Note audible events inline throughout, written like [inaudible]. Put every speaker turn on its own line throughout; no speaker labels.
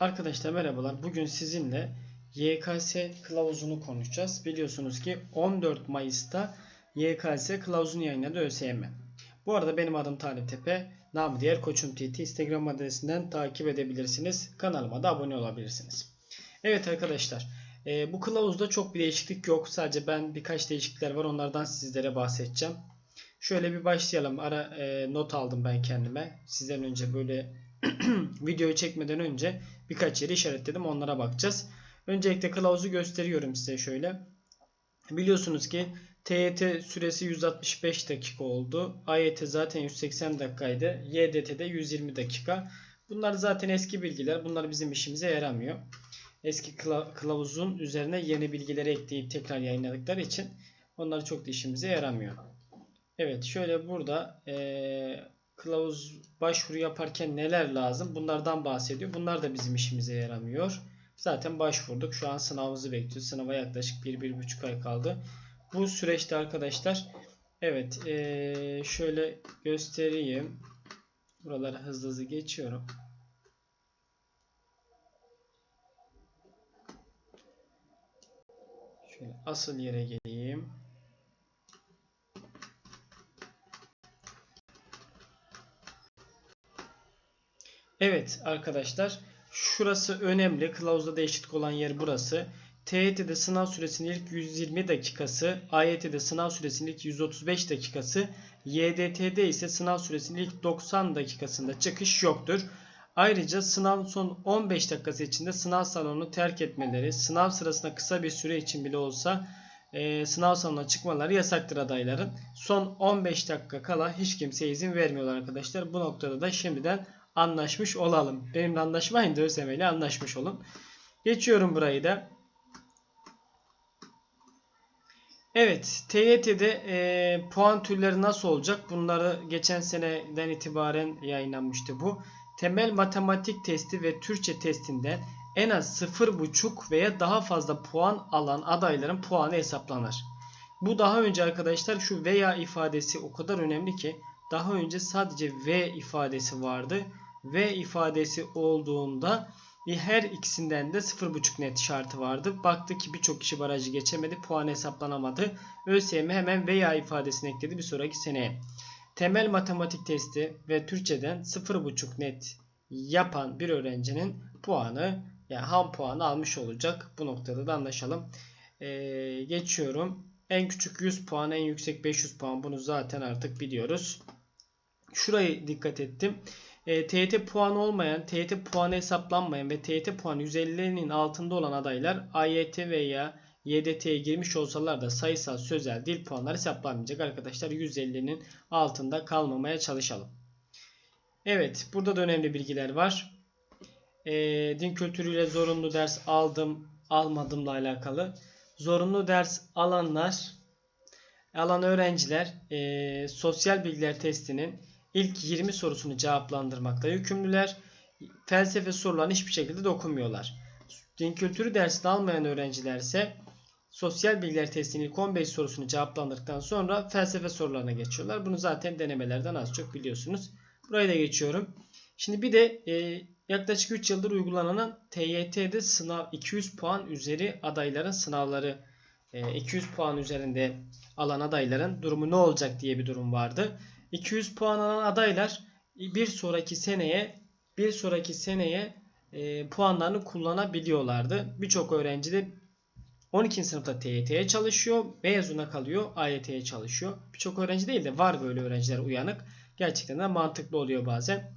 Arkadaşlar merhabalar. Bugün sizinle YKS kılavuzunu konuşacağız. Biliyorsunuz ki 14 Mayıs'ta YKS kılavuzunu yayınladı ÖSYM. Bu arada benim adım Talip Tepe. Namı diğer Koçum TT Instagram adresinden takip edebilirsiniz. Kanalıma da abone olabilirsiniz. Evet arkadaşlar. e, bu kılavuzda çok bir değişiklik yok. Sadece ben birkaç değişiklikler var. Onlardan sizlere bahsedeceğim. Şöyle bir başlayalım. Ara e, not aldım ben kendime. Sizden önce böyle [clears throat] videoyu çekmeden önce birkaç yeri işaretledim. Onlara bakacağız. Öncelikle kılavuzu gösteriyorum size şöyle. Biliyorsunuz ki TYT süresi 165 dakika oldu. AYT zaten 180 dakikaydı. YDT'de 120 dakika. Bunlar zaten eski bilgiler. Bunlar bizim işimize yaramıyor. Eski kıla- kılavuzun üzerine yeni bilgileri ekleyip tekrar yayınladıkları için onlar çok da işimize yaramıyor. Evet şöyle burada eee, kılavuz başvuru yaparken neler lazım bunlardan bahsediyor. Bunlar da bizim işimize yaramıyor. Zaten başvurduk. Şu an sınavımızı bekliyoruz. Sınava yaklaşık 1-1,5 ay kaldı. Bu süreçte arkadaşlar evet eee, şöyle göstereyim. Buraları hızlı hızlı geçiyorum. Şöyle asıl yere geleyim. Evet arkadaşlar şurası önemli. Kılavuzda değişiklik olan yer burası. TYT'de sınav süresinin ilk 120 dakikası, AYT'de sınav süresinin ilk 135 dakikası, YDT'de ise sınav süresinin ilk 90 dakikasında çıkış yoktur. Ayrıca sınav son 15 dakikası içinde sınav salonunu terk etmeleri, sınav sırasında kısa bir süre için bile olsa e, sınav salonuna çıkmaları yasaktır adayların. Son 15 dakika kala hiç kimseye izin vermiyorlar arkadaşlar. Bu noktada da şimdiden anlaşmış olalım. Benimle anlaşmayın da ÖSYM ile anlaşmış olun. Geçiyorum burayı da. Evet, TYT'de e, puan türleri nasıl olacak? Bunları geçen seneden itibaren yayınlanmıştı bu. Temel matematik testi ve Türkçe testinden en az 0,5 veya daha fazla puan alan adayların puanı hesaplanır. Bu daha önce arkadaşlar şu veya ifadesi o kadar önemli ki daha önce sadece V ifadesi vardı. V ifadesi olduğunda bir her ikisinden de 0.5 net şartı vardı. Baktı ki birçok kişi barajı geçemedi. Puan hesaplanamadı. ÖSYM hemen veya ifadesini ekledi bir sonraki seneye. Temel matematik testi ve Türkçeden 0.5 net yapan bir öğrencinin puanı yani ham puanı almış olacak. Bu noktada da anlaşalım. Ee, geçiyorum. En küçük 100 puan, en yüksek 500 puan. Bunu zaten artık biliyoruz. Şurayı dikkat ettim. E, TYT puanı olmayan, TYT puanı hesaplanmayan ve TYT puanı 150'nin altında olan adaylar AYT veya YDT'ye girmiş olsalar da sayısal, sözel, dil puanları hesaplanmayacak. Arkadaşlar 150'nin altında kalmamaya çalışalım. Evet, burada da önemli bilgiler var. E, din kültürüyle zorunlu ders aldım, almadımla alakalı. Zorunlu ders alanlar, alan öğrenciler e, sosyal bilgiler testinin ilk 20 sorusunu cevaplandırmakla yükümlüler. Felsefe sorularını hiçbir şekilde dokunmuyorlar. Din kültürü dersini almayan öğrenciler ise sosyal bilgiler testinin ilk 15 sorusunu cevaplandırdıktan sonra felsefe sorularına geçiyorlar. Bunu zaten denemelerden az çok biliyorsunuz. Burayı da geçiyorum. Şimdi bir de e, yaklaşık 3 yıldır uygulanan TYT'de sınav 200 puan üzeri adayların sınavları e, 200 puan üzerinde alan adayların durumu ne olacak diye bir durum vardı. 200 puan alan adaylar bir sonraki seneye bir sonraki seneye e, puanlarını kullanabiliyorlardı. Birçok öğrenci de 12. sınıfta TYT'ye çalışıyor, mezuna kalıyor, AYT'ye çalışıyor. Birçok öğrenci değil de var böyle öğrenciler uyanık. Gerçekten de mantıklı oluyor bazen.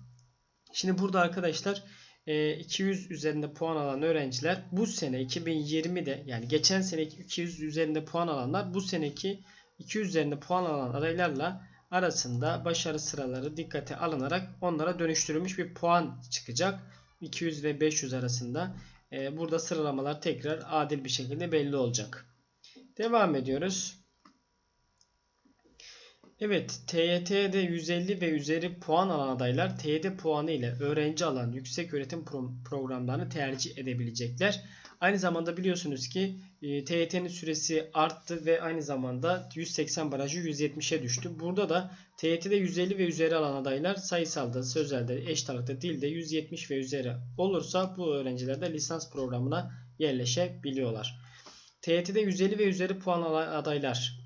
Şimdi burada arkadaşlar e, 200 üzerinde puan alan öğrenciler bu sene 2020'de yani geçen sene 200 üzerinde puan alanlar bu seneki 200 üzerinde puan alan adaylarla arasında başarı sıraları dikkate alınarak onlara dönüştürülmüş bir puan çıkacak. 200 ve 500 arasında. Ee, burada sıralamalar tekrar adil bir şekilde belli olacak. Devam ediyoruz. Evet, TYT'de 150 ve üzeri puan alan adaylar TYT puanı ile öğrenci alan yüksek öğretim pro- programlarını tercih edebilecekler. Aynı zamanda biliyorsunuz ki e, TYT'nin süresi arttı ve aynı zamanda 180 barajı 170'e düştü. Burada da TYT'de 150 ve üzeri alan adaylar sayısalda, sözelde, eşit ağırlıkta, dilde 170 ve üzeri olursa bu öğrenciler de lisans programına yerleşebiliyorlar. TYT'de 150 ve üzeri puan alan adaylar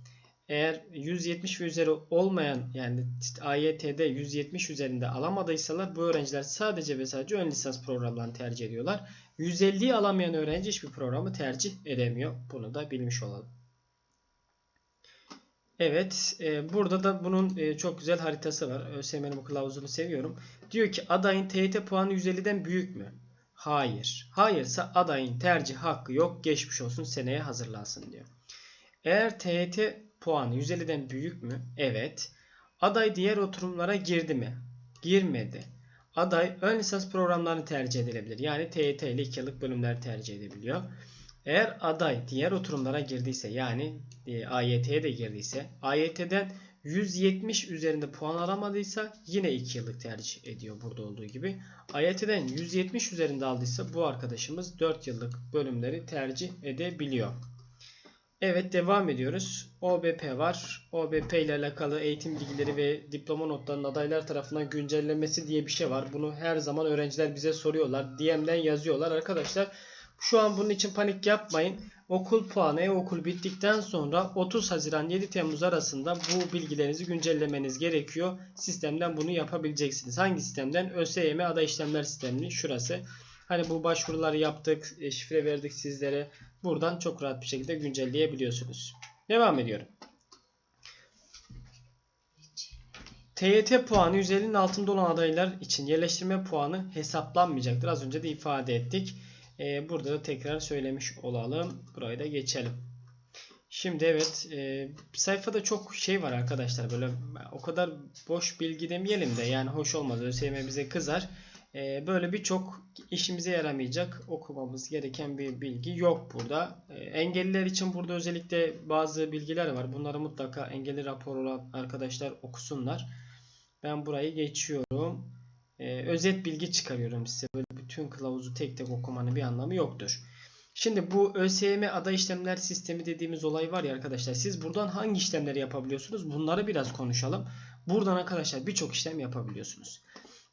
eğer 170 ve üzeri olmayan yani AYT'de 170 üzerinde alamadıysalar bu öğrenciler sadece ve sadece ön lisans programlarını tercih ediyorlar. 150'yi alamayan öğrenci hiçbir programı tercih edemiyor. Bunu da bilmiş olalım. Evet, e, burada da bunun e, çok güzel haritası var. ÖSYM'nin bu kılavuzunu seviyorum. Diyor ki adayın TYT puanı 150'den büyük mü? Hayır. Hayırsa adayın tercih hakkı yok. Geçmiş olsun seneye hazırlansın diyor. Eğer TYT puanı 150'den büyük mü? Evet. Aday diğer oturumlara girdi mi? Girmedi. Aday ön lisans programlarını tercih edilebilir. Yani TYT ile 2 yıllık bölümler tercih edebiliyor. Eğer aday diğer oturumlara girdiyse yani e, AYT'ye de girdiyse AYT'den 170 üzerinde puan alamadıysa yine 2 yıllık tercih ediyor burada olduğu gibi. AYT'den 170 üzerinde aldıysa bu arkadaşımız 4 yıllık bölümleri tercih edebiliyor. Evet devam ediyoruz. OBP var. OBP ile alakalı eğitim bilgileri ve diploma notlarının adaylar tarafından güncellenmesi diye bir şey var. Bunu her zaman öğrenciler bize soruyorlar. DM'den yazıyorlar. Arkadaşlar şu an bunun için panik yapmayın. Okul puanı, e-okul bittikten sonra 30 Haziran 7 Temmuz arasında bu bilgilerinizi güncellemeniz gerekiyor. Sistemden bunu yapabileceksiniz. Hangi sistemden? ÖSYM aday işlemler sistemini şurası. Hani bu başvuruları yaptık, e, şifre verdik sizlere. Buradan çok rahat bir şekilde güncelleyebiliyorsunuz. Devam ediyorum. TYT puanı 150'nin altında olan adaylar için yerleştirme puanı hesaplanmayacaktır. Az önce de ifade ettik. Ee, burada da tekrar söylemiş olalım. Burayı da geçelim. Şimdi evet e, sayfada çok şey var arkadaşlar böyle o kadar boş bilgi demeyelim de yani hoş olmaz ÖSYM bize kızar. E, böyle birçok işimize yaramayacak okumamız gereken bir bilgi yok burada. E, engelliler için burada özellikle bazı bilgiler var. Bunları mutlaka engelli raporu olan arkadaşlar okusunlar. Ben burayı geçiyorum. E, özet bilgi çıkarıyorum size. Böyle bütün kılavuzu tek tek okumanın bir anlamı yoktur. Şimdi bu ÖSYM aday işlemler sistemi dediğimiz olay var ya arkadaşlar. Siz buradan hangi işlemleri yapabiliyorsunuz? Bunları biraz konuşalım. Buradan arkadaşlar birçok işlem yapabiliyorsunuz.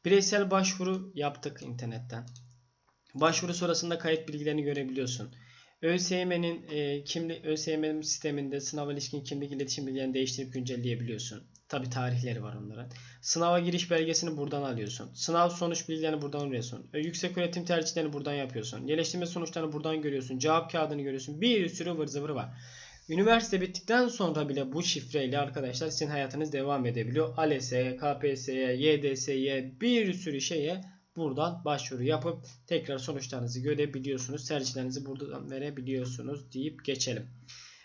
Bireysel başvuru yaptık internetten. Başvuru sonrasında kayıt bilgilerini görebiliyorsun. ÖSYM'nin e, kimlik ÖSYM'nin sisteminde sınav ilişkin kimlik iletişim bilgilerini değiştirip güncelleyebiliyorsun. Tabi tarihleri var onların. Sınava giriş belgesini buradan alıyorsun. Sınav sonuç bilgilerini buradan alıyorsun. E, yüksek öğretim tercihlerini buradan yapıyorsun. Yerleştirme sonuçlarını buradan görüyorsun. Cevap kağıdını görüyorsun. Bir sürü ıvır zıvır var. Üniversite bittikten sonra bile bu şifreyle arkadaşlar sizin hayatınız devam edebiliyor. ALES'e, KPSS'ye, YDS'ye bir sürü şeye buradan başvuru yapıp tekrar sonuçlarınızı görebiliyorsunuz. Tercihlerinizi buradan verebiliyorsunuz deyip geçelim.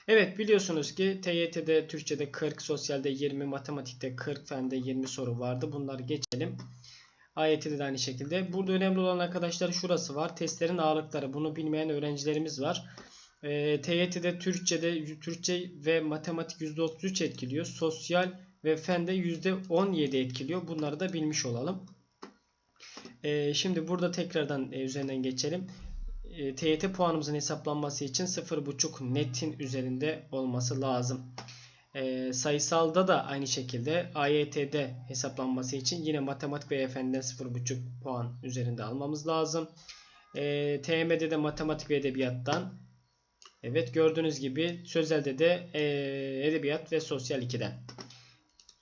Evet biliyorsunuz ki TYT'de Türkçe'de 40, sosyalde 20, matematikte 40, fende 20 soru vardı. Bunları geçelim. AYT'de de aynı şekilde. Burada önemli olan arkadaşlar şurası var. Testlerin ağırlıkları. Bunu bilmeyen öğrencilerimiz var. E, TYT'de Türkçe'de Türkçe ve matematik %33 etkiliyor. Sosyal ve fende %17 etkiliyor. Bunları da bilmiş olalım. E, şimdi burada tekrardan e, üzerinden geçelim. E, TYT puanımızın hesaplanması için 0.5 netin üzerinde olması lazım. E, sayısalda da aynı şekilde AYT'de hesaplanması için yine matematik ve fenden 0.5 puan üzerinde almamız lazım. E, TM'de de matematik ve edebiyattan Evet gördüğünüz gibi sözelde de e, edebiyat ve sosyal 2'den.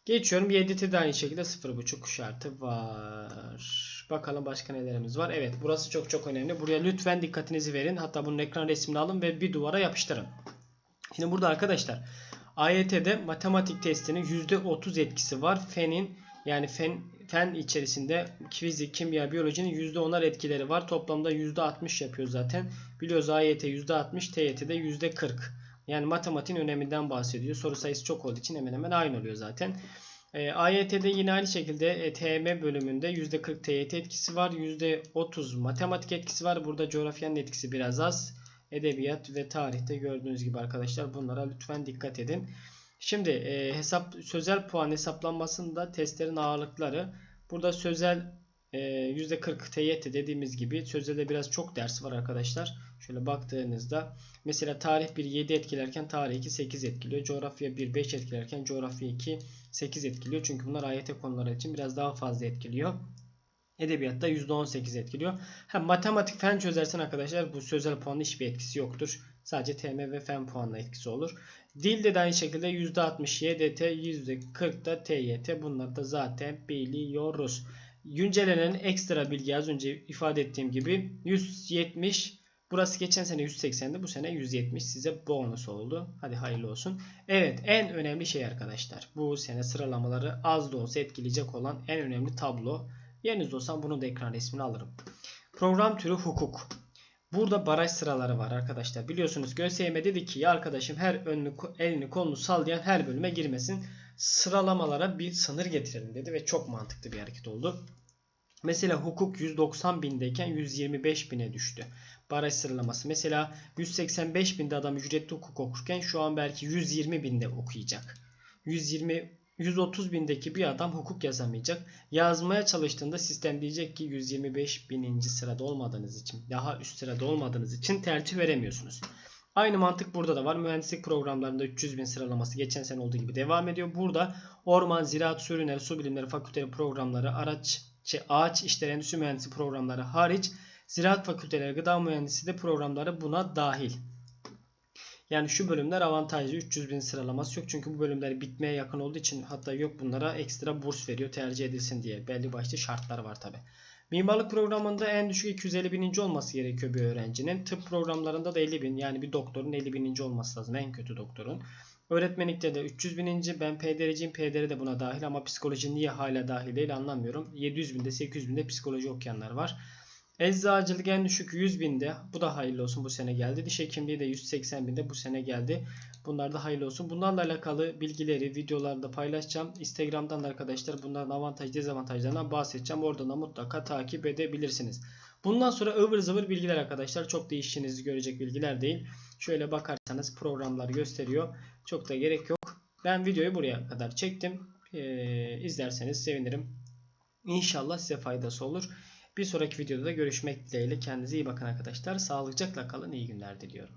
Geçiyorum. YDT'de de aynı şekilde 0.5 şartı var. Bakalım başka nelerimiz var. Evet burası çok çok önemli. Buraya lütfen dikkatinizi verin. Hatta bunun ekran resmini alın ve bir duvara yapıştırın. Şimdi burada arkadaşlar AYT'de matematik testinin %30 etkisi var. Fen'in yani fen fen içerisinde fizik, kimya, biyolojinin %10'ar etkileri var. Toplamda %60 yapıyor zaten. Biliyoruz AYT %60, TYT'de %40. Yani matematiğin öneminden bahsediyor. Soru sayısı çok olduğu için hemen hemen aynı oluyor zaten. E, AYT'de yine aynı şekilde e, TM bölümünde %40 TYT etkisi var. %30 matematik etkisi var. Burada coğrafyanın etkisi biraz az. Edebiyat ve tarihte gördüğünüz gibi arkadaşlar bunlara lütfen dikkat edin. Şimdi e, hesap sözel puan hesaplanmasında testlerin ağırlıkları burada sözel e, %40 TYT dediğimiz gibi sözelde biraz çok ders var arkadaşlar. Şöyle baktığınızda mesela tarih 1 7 etkilerken tarih 2 8 etkiliyor. Coğrafya 1 5 etkilerken coğrafya 2 8 etkiliyor. Çünkü bunlar AYT konuları için biraz daha fazla etkiliyor. Edebiyatta %18 etkiliyor. Ha, matematik fen çözersen arkadaşlar bu sözel puanın hiçbir etkisi yoktur. Sadece TM ve fen puanla etkisi olur. Dilde de aynı şekilde %60 YDT, %40 da TYT. Bunları da zaten biliyoruz. Güncellenen ekstra bilgi az önce ifade ettiğim gibi 170 Burası geçen sene 180'di. Bu sene 170 size bonus oldu. Hadi hayırlı olsun. Evet en önemli şey arkadaşlar. Bu sene sıralamaları az da olsa etkileyecek olan en önemli tablo. Yerinizde olsam bunu da ekran resmini alırım. Program türü hukuk. Burada baraj sıraları var arkadaşlar. Biliyorsunuz GÖSYM dedi ki ya arkadaşım her önünü, elini kolunu sallayan her bölüme girmesin. Sıralamalara bir sınır getirelim dedi ve çok mantıklı bir hareket oldu. Mesela hukuk 190 bindeyken 125 bine düştü. Baraj sıralaması. Mesela 185 binde adam ücretli hukuk okurken şu an belki 120 binde okuyacak. 120 130 bindeki bir adam hukuk yazamayacak. Yazmaya çalıştığında sistem diyecek ki 125 bininci sırada olmadığınız için, daha üst sırada olmadığınız için tercih veremiyorsunuz. Aynı mantık burada da var. Mühendislik programlarında 300 bin sıralaması geçen sene olduğu gibi devam ediyor. Burada orman, ziraat, su ürünleri, su bilimleri, fakülteleri programları, araç, şey, ağaç işleri, endüstri mühendisi programları hariç ziraat fakülteleri, gıda mühendisi de programları buna dahil. Yani şu bölümler avantajlı 300 bin sıralaması yok. Çünkü bu bölümler bitmeye yakın olduğu için hatta yok bunlara ekstra burs veriyor tercih edilsin diye. Belli başlı şartlar var tabi. Mimarlık programında en düşük 250 bininci olması gerekiyor bir öğrencinin. Tıp programlarında da 50 bin yani bir doktorun 50 bininci olması lazım en kötü doktorun. Öğretmenlikte de 300 bininci ben PDR'ciyim PDR de buna dahil ama psikoloji niye hala dahil değil anlamıyorum. 700 binde 800 binde psikoloji okuyanlar var. Eczacılık en düşük 100 binde. Bu da hayırlı olsun bu sene geldi. Diş hekimliği de 180 binde bu sene geldi. Bunlar da hayırlı olsun. Bunlarla alakalı bilgileri videolarda paylaşacağım. Instagram'dan da arkadaşlar bunların avantaj dezavantajlarından bahsedeceğim. Oradan da mutlaka takip edebilirsiniz. Bundan sonra ıvır zıvır bilgiler arkadaşlar. Çok da görecek bilgiler değil. Şöyle bakarsanız programlar gösteriyor. Çok da gerek yok. Ben videoyu buraya kadar çektim. Ee, izlerseniz sevinirim. İnşallah size faydası olur. Bir sonraki videoda da görüşmek dileğiyle. Kendinize iyi bakın arkadaşlar. Sağlıcakla kalın. İyi günler diliyorum.